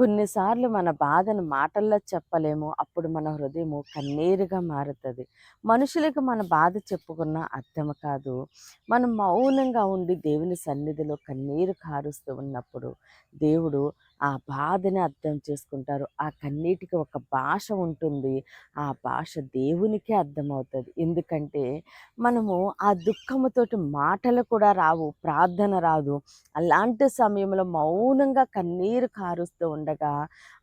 కొన్నిసార్లు మన బాధను మాటల్లో చెప్పలేము. అప్పుడు మన హృదయము కన్నీరుగా మారుతుంది. మనుషులకు మన బాధ చెప్పుకున్న అర్థం కాదు. మనం మౌనంగా ఉండి దేవుని సన్నిధిలో కన్నీరు కారుస్తూ ఉన్నప్పుడు దేవుడు ఆ బాధని అర్థం చేసుకుంటారు. ఆ కన్నీటికి ఒక భాష ఉంటుంది. ఆ భాష దేవునికే అర్థమవుతుంది. ఎందుకంటే మనము ఆ దుఃఖముతోటి మాటలు కూడా రావు ప్రార్థన రాదు. అలాంటి సమయంలో మౌనంగా కన్నీరు కారుస్తూ ఉండగా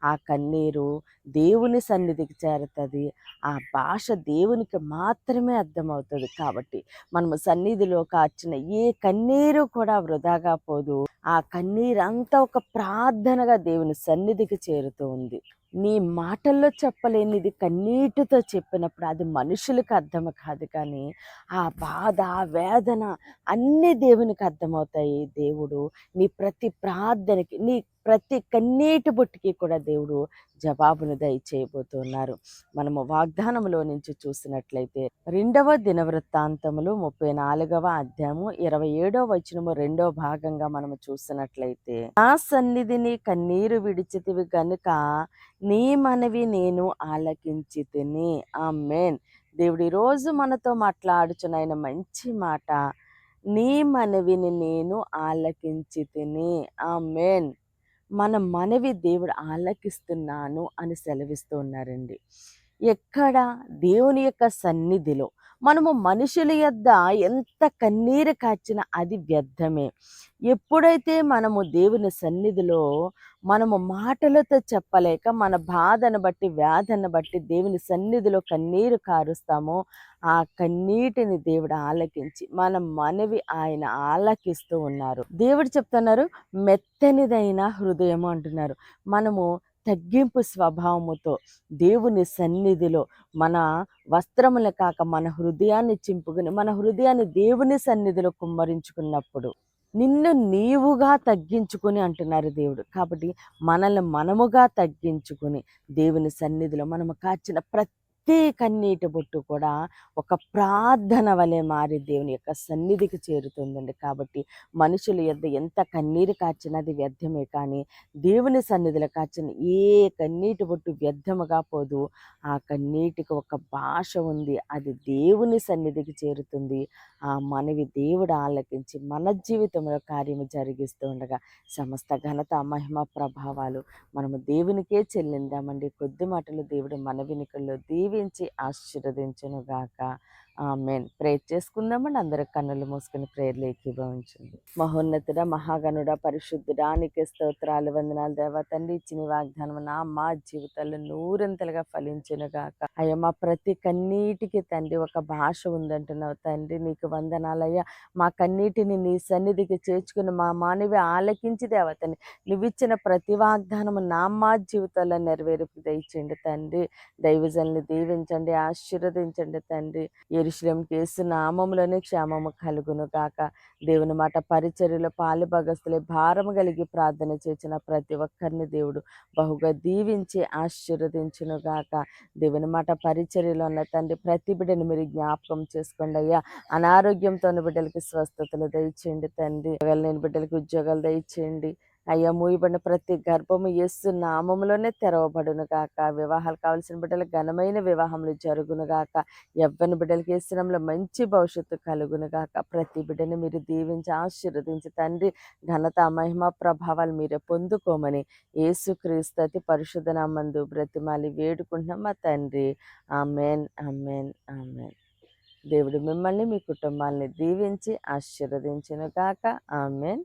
ఆ కన్నీరు దేవుని సన్నిధికి చేరుతుంది. ఆ భాష దేవునికి మాత్రమే అర్థమవుతుంది. కాబట్టి మనము సన్నిధిలో కార్చిన ఏ కన్నీరు కూడా వృధాగా పోదు. ఆ కన్నీరు అంతా ఒక ప్రార్థనగా దేవుని సన్నిధికి చేరుతూ ఉంది. నీ మాటల్లో చెప్పలేనిది కన్నీటితో చెప్పినప్పుడు అది మనుషులకు అర్థం కాదు కానీ ఆ బాధ ఆ వేదన అన్నీ దేవునికి అర్థమవుతాయి. దేవుడు నీ ప్రతి ప్రార్థనకి నీ ప్రతి కన్నీటి బొట్టుకి కూడా దేవుడు జవాబును దయచేయబోతున్నారు. మనము వాగ్దానంలో నుంచి చూసినట్లయితే రెండవ దినవృత్తాంతములు ముప్పై నాలుగవ అధ్యాయము ఇరవై ఏడవ వచనము రెండో భాగంగా మనము చూసినట్లయితే నా సన్నిధిని కన్నీరు విడిచితివి గనుక నీ మనవి నేను ఆలకించి తిని ఆ మేన్ దేవుడు ఈరోజు మనతో మాట్లాడుచున్న మంచి మాట నీ మనవిని నేను ఆలకించి తిని ఆ మేన్ మన మనవి దేవుడు ఆలకిస్తున్నాను అని సెలవిస్తూ ఉన్నారండి. ఎక్కడ దేవుని యొక్క సన్నిధిలో మనము మనుషుల యొద్ద ఎంత కన్నీరు కాచినా అది వ్యర్థమే. ఎప్పుడైతే మనము దేవుని సన్నిధిలో మనము మాటలతో చెప్పలేక మన బాధను బట్టి వ్యాధను బట్టి దేవుని సన్నిధిలో కన్నీరు కారుస్తామో ఆ కన్నీటిని దేవుడు ఆలకించి మన మనవి ఆయన ఆలకిస్తూ ఉన్నారు. దేవుడు చెప్తున్నారు మెత్తనిదైన హృదయం అంటున్నారు. మనము తగ్గింపు స్వభావముతో దేవుని సన్నిధిలో మన వస్త్రములు కాక మన హృదయాన్ని చింపుకుని మన హృదయాన్ని దేవుని సన్నిధిలో కుమ్మరించుకున్నప్పుడు నిన్ను నీవుగా తగ్గించుకుని అంటున్నారు దేవుడు. కాబట్టి మనల్ని మనముగా తగ్గించుకుని దేవుని సన్నిధిలో మనము కాచిన ప్రతి ప్రతి కన్నీటి బొట్టు కూడా ఒక ప్రార్థన వలె మారి దేవుని యొక్క సన్నిధికి చేరుతుందండి. కాబట్టి మనుషులు యొద్ద ఎంత కన్నీరు కాచినది వ్యర్థమే. కానీ దేవుని సన్నిధిలో కాచిన ఏ కన్నీటి బొట్టు వ్యర్థముగా పోదు. ఆ కన్నీటికి ఒక భాష ఉంది. అది దేవుని సన్నిధికి చేరుతుంది. ఆ మనవి దేవుడు ఆలకించి మన జీవితంలో కార్యము జరిగిస్తూ ఉండగా సమస్త ఘనత మహిమ ప్రభావాలు మనము దేవునికే చెల్లిందామండి. కొద్ది మాటలు దేవుడు మన వినికల్లో దీవించి ఆశీర్వదించునుగాక. మెయిన్ ప్రేర్ చేసుకుందామని అందరు కన్నులు మూసుకుని ప్రేర్లు ఏకీభవించండి మహోన్నతుడ మహాగణుడ పరిశుద్ధుడ నీకే స్తోత్రాలు వందనాలు దేవ తండ్రి ఇచ్చిన వాగ్దానం నా మా జీవితాల్లో నూరంతలుగా ఫలించును గాక. అయ్యా మా ప్రతి కన్నీటికి తండ్రి ఒక భాష ఉందంటున్నావు తండ్రి. నీకు వందనాలయ్యా. మా కన్నీటిని నీ సన్నిధికి చేర్చుకుని మా మానవి ఆలకించి దేవతని నువ్విచ్చిన ప్రతి వాగ్దానము నా మా జీవితాల్లో నెరవేర్పు దయచేయండి తండ్రి. దైవజల్ని దీవించండి ఆశీర్వదించండి తండ్రి. ఎరుశలేం కేసు నామములోనే క్షేమము కలుగును కాక దేవుని మాట పరిచర్యలో పాలు భగస్తులే భారము కలిగి ప్రార్థన చేసిన ప్రతి ఒక్కరిని దేవుడు బహుగా దీవించి ఆశీర్వదించును గాక. దేవుని మాట పరిచర్యలో ఉన్న తండ్రి ప్రతి బిడ్డను మీరు జ్ఞాపకం చేసుకోండి అయ్యా. అనారోగ్యంతో ఉన్న బిడ్డలకి స్వస్థతలు దయచేయండి తండ్రి. నేను బిడ్డలకి ఉద్యోగాలు దయచేయండి. అయ్యా! మూయబడిన ప్రతి గర్భము ఎస్సు నామములోనే తెరవబడును గాక. వివాహాలు కావలసిన బిడ్డలు ఘనమైన వివాహములు జరుగును గాక. ఎవ్వని బిడ్డలకి ఇస్తున్నంలో మంచి భవిష్యత్తు కలుగును గాక. ప్రతి బిడ్డని మీరు దీవించి ఆశీర్వదించి తండ్రి ఘనత మహిమ ప్రభావాలు మీరే పొందుకోమని యేసుక్రీస్తు అతి పరిశుద్ధ నామందు బ్రతిమాలి వేడుకుంటున్నాం మా తండ్రి. Amen amen amen. దేవుడు మిమ్మల్ని మీ కుటుంబాన్ని దీవించి ఆశీర్వదించును గాక. ఆమెన్.